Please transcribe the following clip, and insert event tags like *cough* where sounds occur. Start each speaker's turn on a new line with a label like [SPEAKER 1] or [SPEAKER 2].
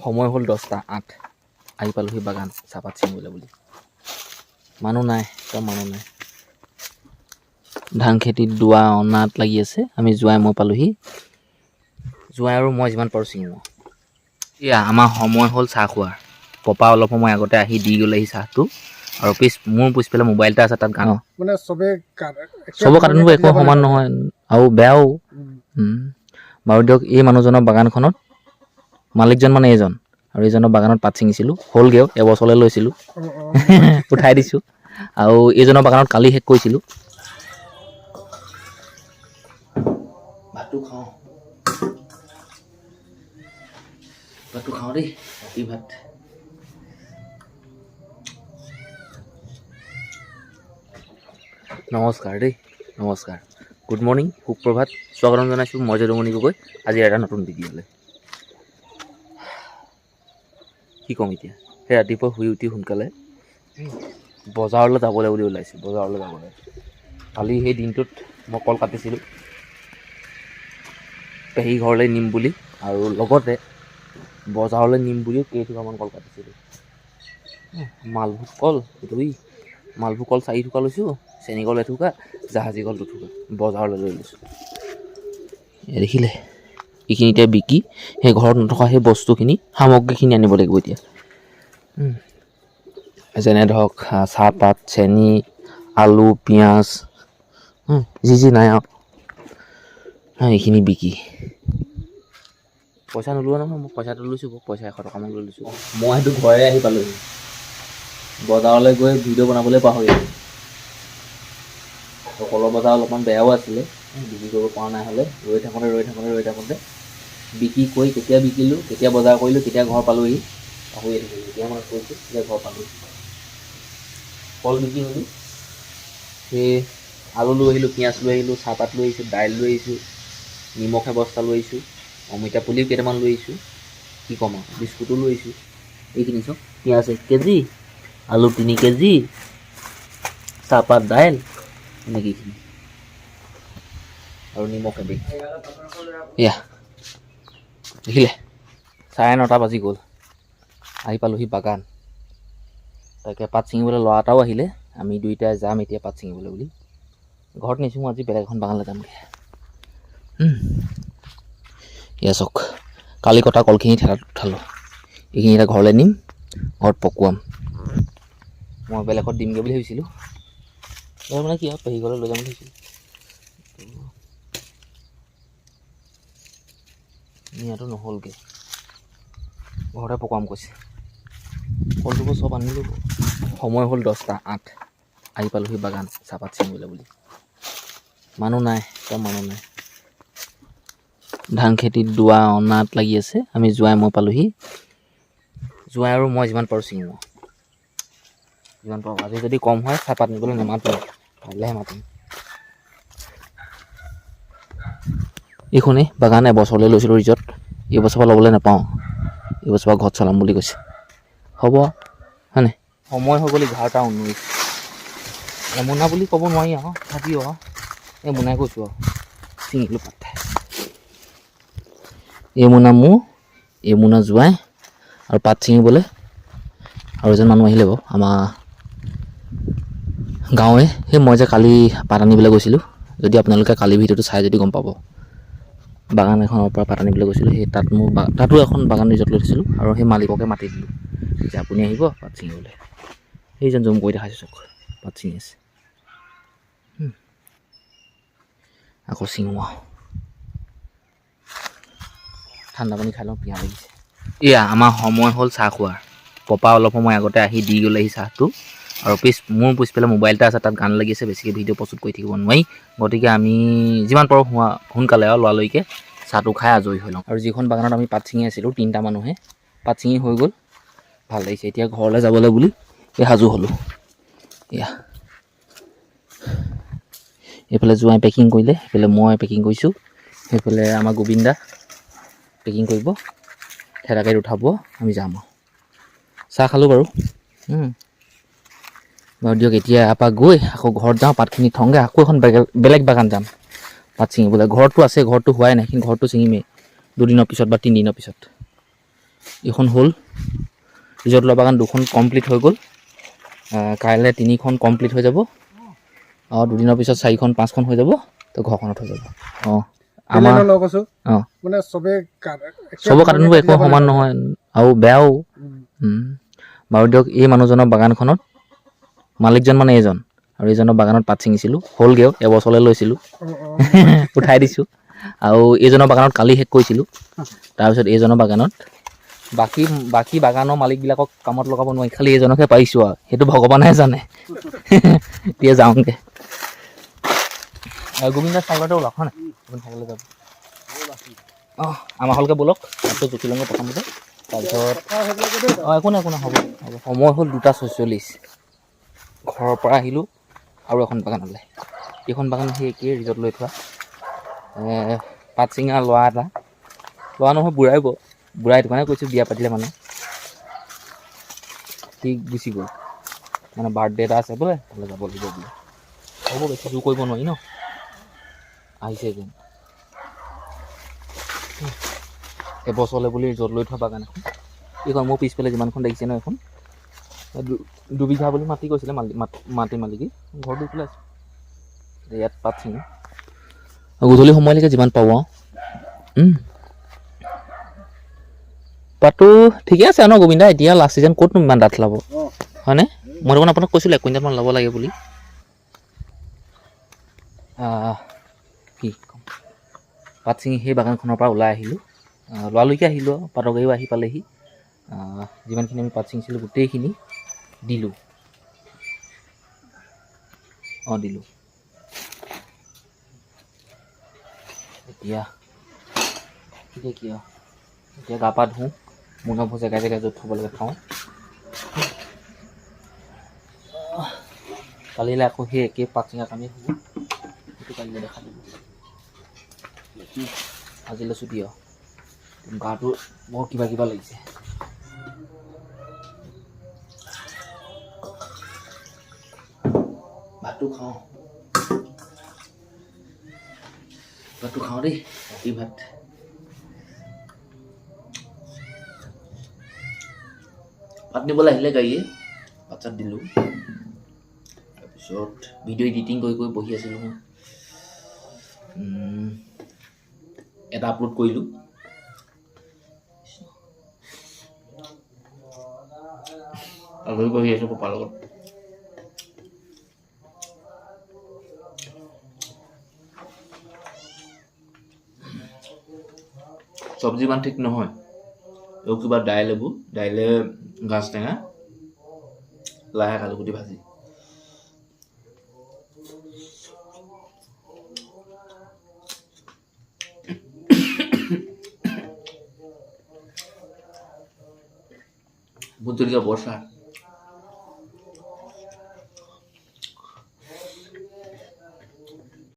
[SPEAKER 1] সময় হ'ল দহটা আঠ। আহি পালোহি বাগান চাহপাত ছিঙিবলৈ বুলি। মানুহ নাই একদম মানুহ নাই। ধান খেতিত দোৱা অনাত লাগি আছে আমি যোৱাই মই পালোহি। যোৱাই আৰু মই যিমান পাৰোঁ ছিঙিম এয়া আমাৰ সময় হ'ল চাহ খোৱাৰ। পপা অলপ সময় আগতে আহি দি গ'লেহি চাহটো। আৰু পিছ মোৰ পিছফালে মোবাইল এটা আছে তাত গান
[SPEAKER 2] মানে চবে কাট- একে
[SPEAKER 1] চবৰ কাৰ্টুনবোৰ একো সমান। নহয় আৰু বেয়াও। বাৰু দিয়ক এই মানুহজনৰ বাগানখনত মালিকজন মানে এইজন আৰু এইজনৰ বাগানত পাত ছিঙিছিলোঁ। হ'লগেও এবছৰলৈ লৈছিলোঁ। *laughs* উঠাই দিছোঁ। আৰু এইজনৰ বাগানত কালি শেষ কৰিছিলোঁ। নমস্কাৰ দেই নমস্কাৰ। গুড মৰ্ণিং সুপ্ৰভাত। স্বাগতম জনাইছোঁ মই যদুমণি গগৈ। আজি এটা নতুন ভিডিঅ'লৈ। কি ক'ম এতিয়া? সেই ৰাতিপুৱা শুই উঠি সোনকালে বজাৰলৈ যাবলৈ বুলি ওলাইছোঁ, বজাৰলৈ যাবলৈ। কালি সেই দিনটোত মই কল কাটিছিলোঁ। পেহী ঘৰলৈ নিম বুলি আৰু লগতে বজাৰলৈ নিম বুলিও কেইটুকামান কল কাটিছিলোঁ। মালভোগ কল, দুই। মালভোগ কল চাৰি টকা লৈছোঁ, চেনী কল এটুকা, জাহাজী কল দুটুকা, বজাৰলৈ লৈ লৈছোঁ। দেখিলে? এইখিনি এতিয়া বিকি সেই ঘৰত নথকা সেই বস্তুখিনি সামগ্ৰীখিনি আনিব লাগিব এতিয়া। যেনে ধৰক চাহপাত চেনি আলু পিঁয়াজ যি যি নাই আৰু। এইখিনি বিকি। পইচা নোলোৱা নহয় মই পইচাটো লৈছোঁ পইচা এশ টকামান লৈ লৈছোঁ। মই সেইটো ঘৰে আহি পালোহি। বজাৰলৈ গৈ ভিডিঅ' বনাবলৈ পাহৰিলোঁ কলৰ বজাৰ অলপমান বেয়াও আছিলে বিক্ৰী কৰিব পৰা নাই হ'লে ৰৈ থাকোঁতে ৰৈ থাকোঁতে ৰৈ থাকোঁতে। বিক্ৰী কৰি কেতিয়া বিকিলোঁ, কেতিয়া বজাৰ কৰিলোঁ, কেতিয়া ঘৰ পালোহি পাহৰিয়ে থাকিলোঁ এতিয়া মনত পৰিছোঁ এতিয়া ঘৰ পালোহি। কল বিক্ৰী হ'লোঁ। সেই আলু লৈ আহিলোঁ, পিঁয়াজ লৈ আহিলোঁ, চাহপাত লৈ আহিছোঁ, দাইল লৈ আহিছোঁ, নিমখ এবস্তা লৈ আহিছোঁ, অমিতা পুলিও কেইটামান লৈ আহিছোঁ, কি ক'ম আৰু, বিস্কুটো লৈ আহিছোঁ, এইখিনি চাওক পিঁয়াজ এক কেজি, আলু তিনি কেজি, চাহপাত, দাইল এনেকৈ এইখিনি আৰু নিমখ এবেগ এয়া। দেখিলে? চাৰে নটা বাজি গ'ল। আহি পালোহি বাগান। তাকে পাত ছিঙিবলৈ ল'ৰা এটাও আহিলে। আমি দুইটাই যাম এতিয়া পাত ছিঙিবলৈ বুলি। ঘৰত নিছোঁ আজি বেলেগ এখন বাগানলৈ যামগৈ। এয়া চাওক কালি কটা কলখিনি ঠেলাত উঠালোঁ। এইখিনি এতিয়া ঘৰলৈ নিম ঘৰত পকুৱাম। মই বেলেগত দিমগৈ বুলি ভাবিছিলোঁ। মানে কি আৰু পেহী ঘৰলৈ লৈ যাম বুলি ভাবিছিলোঁ। নিয়াটো নহ'লগৈ ঘৰতে পকুৱাম কৈছে। কলটোবোৰ চব আনিলোঁ সময় হ'ল দহটা আঠ। আহি পালোহি বাগান চাহপাত ছিঙিবলৈ বুলি। মানুহ নাই একদম মানুহ নাই। ধান খেতিত দোৱা অনাত লাগি আছে। আমি যোৱাই মই পালোহি। যোৱাই আৰু মই যিমান পাৰোঁ ছিঙিম যিমান পাৰোঁ। আজি যদি কম হয়, চাহপাত নিবলৈ নেমাতোঁ কাইলৈহে মাতিম। এইখনেই বাগান এবছৰলৈ লৈছিলোঁ ৰিজৰ্ট এইবছৰৰ পৰা ল'বলৈ নাপাওঁ। এইবছৰৰ পৰা ঘৰত চলাম বুলি কৈছে। হ'ব হয়নে? সময় হৈ গ'ল এঘাৰটা ঊনৈছ এমুনা বুলি ক'ব নোৱাৰি আৰু তথাপিও আৰু। এই মোনাই কৈছোঁ আৰু। ছিঙিলোঁ পাত এই মোনা মোৰ এই মোনা যোৱাই আৰু পাত ছিঙিবলৈ আৰু এজন মানুহ আহিলে বাৰু আমাৰ গাঁৱে সেই মই যে কালি পাত আনিবলৈ গৈছিলোঁ যদি আপোনালোকে কালি ভিডিঅ'টো চাই যদি গম পাব। বাগান এখনৰ পৰা পাত আনিবলৈ গৈছিলোঁ, সেই তাত মোৰ তাতো এখন বাগান ৰিজৰ্ট লৈ থৈছিলোঁ আৰু সেই মালিককে মাতি দিলোঁ। যে আপুনি আহিব পাত ছিঙিবলৈ। সেইজন জুম কৰি দেখাইছোঁ চাওক পাত ছিঙি আছে। আকৌ ছিঙো আৰু ঠাণ্ডা পানী খাই লওঁ, পিয়াহ লাগিছে। এয়া, আমাৰ সময় হ'ল চাহ খোৱাৰ। পপা অলপ সময় আগতে আহি দি গ'লেহি চাহটো। আৰু পিছ মোৰ পিছফালে মোবাইল এটা আছে তাত গান লাগি আছে বেছিকৈ ভিডিঅ' প্ৰস্তুত কৰি থাকিব নোৱাৰি। গতিকে আমি যিমান পাৰোঁ হোৱা সোনকালে আৰু লৰালৰিকৈ চাহটো খাই আজৰি হৈ লওঁ। আৰু যিখন বাগানত আমি পাত ছিঙি আছিলোঁ তিনিটা মানুহে পাত ছিঙি হৈ গ'ল। ভাল লাগিছে এতিয়া ঘৰলৈ যাবলৈ বুলি এই সাজু হ'লোঁ। এয়া। এইফালে যোৱাই পেকিং কৰিলে সেইফালে মই পেকিং কৰিছোঁ। সেইফালে আমাৰ গোবিন্দা পেকিং কৰিব। ঠেলা উঠাব আমি যাম আৰু। চাহ খালোঁ বাৰু। বাৰু দিয়ক এতিয়া পৰা গৈ আকৌ ঘৰত যাওঁ পাতখিনি থওঁগৈ আকৌ এখন বেলেগ বাগান যাম। পাত ছিঙিবলৈ ঘৰতো আছে ঘৰটো হোৱাই নাই কিন্তু ঘৰটো ছিঙিমেই। দুদিনৰ পিছত বা তিনিদিনৰ পিছত। এইখন হ'ল ৰিজৰ্ট লোৱা বাগান দুখন কমপ্লিট হৈ গ'ল। কাইলৈ তিনিখন কমপ্লিট হৈ যাব। আৰু দুদিনৰ পিছত চাৰিখন পাঁচখন হৈ যাব তো ঘৰখনত হৈ যাব। অঁ আমাৰ অঁ।
[SPEAKER 2] মানে চবে
[SPEAKER 1] চবৰ
[SPEAKER 2] সমানে
[SPEAKER 1] একো সমান নহয় আৰু বেয়াও। বাৰু দিয়ক এই মানুহজনৰ বাগানখনত মালিকজন মানে এইজন আৰু এইজনৰ বাগানত পাত ছিঙিছিলোঁ হ'লগৈও এবছৰলৈ লৈছিলোঁ। উঠাই দিছোঁ। আৰু এইজনৰ বাগানত কালি শেষ কৰিছিলোঁ। তাৰপিছত এইজনৰ বাগানত বাকী বাকী বাগানৰ মালিকবিলাকক কামত লগাব নোৱাৰি খালি এইজনকহে পাৰিছোঁ আৰু। সেইটো ভগৱানেহে জানে। এতিয়া যাওঁগৈ। গোবিন্দ চাইকেলতে ওলাওক হয় নাই? চাইকেললৈ যাব। অঁ আমাৰ হ'লকৈ ব'লক। তাৰপিছত জুখি লওঁগৈ প্ৰথমতে তাৰপিছত। অঁ একো নাই একো নাই হ'ব। হ'ব সময় হ'ল দুটা ছয়চল্লিছ। ঘৰৰ পৰা আহিলোঁ আৰু এখন বাগানলৈ এইখন বাগান সেই একেই ৰিজৰ্ট লৈ থোৱা। ছিঙা ল'ৰা এটা। ল'ৰা নহয় বুঢ়াই ব বুঢ়াই কাৰণে কৈছোঁ বিয়া পাতিলে মানে। সি গুচি গ'ল। মানে বাৰ্থডে এটা আছে বোলে তালৈ যাব লাগিব বোলে। হ'ব বেছি জোৰ কৰিব নোৱাৰি ন? আহিছে যেন এবছৰলৈ বুলি ৰিজৰ্ট লৈ থোৱা বাগান এখন। এইখন মোৰ পিছফালে যিমানখন দেখিছে ন এখন দু- দুবিঘা বুলি মাটি কৈছিলে মালিক মাটি মালিকে। ঘৰ দি পেলাই ইয়াত পাত ছিঙো। গধূলি সময়লৈকে যিমান পাওঁ পাতটো ঠিকে আছে ন গোবিন্দা? এতিয়া লাষ্ট ছিজন ক'তনো ইমান ডাঠ লাব হয়নে? মই দেখোন আপোনাক কৈছিলোঁ এক কুইণ্টেলমান ল'ব লাগে বুলি। কি ক'ম? পাত ছিঙি সেই বাগানখনৰ পৰা ওলাই আহিলোঁ। আহ, লৰালৰিকে আহিলোঁ পাতৰ গাড়ীও আহি পালেহি। যিমানখিনি আমি পাত ছিঙিছিলোঁ গোটেইখিনি। দিলোঁ। অঁ, দিলোঁ। এতিয়া এতিয়া কি আৰু? এতিয়া গা পা ধুওঁ মুনাবোৰ জেগাই জেগাই য'ত থ'ব লাগে থওঁ। কালিলৈ আকৌ সেই একেই পাত চিঙা কামেই হ'ব। সেইটো কালিলৈ দেখা দিব। বাকী, আজিলৈ ছুটি আৰু। গাটো বৰ কিবা কিবা লাগিছে। ভাতটো খাওঁ। ভাতটো খাওঁ দেই ৰাতি ভাত। ভাত নিবলৈ আহিলে গাড়ীয়ে ভাত চাত দিলোঁ। তাৰপিছত ভিডিঅ' এডিটিং কৰি কৰি বহি আছিলোঁ এটা আপলোড কৰিলোঁ। আজৰি বহি আছোঁ পাপাৰ লগত। চব্জি ইমান ঠিক নহয়। আৰু কিবা দাইল এইবোৰ, দাইলে গাছ টেঙা লাই শাক আলুগুটি ভাজি। ভোট বর্ষা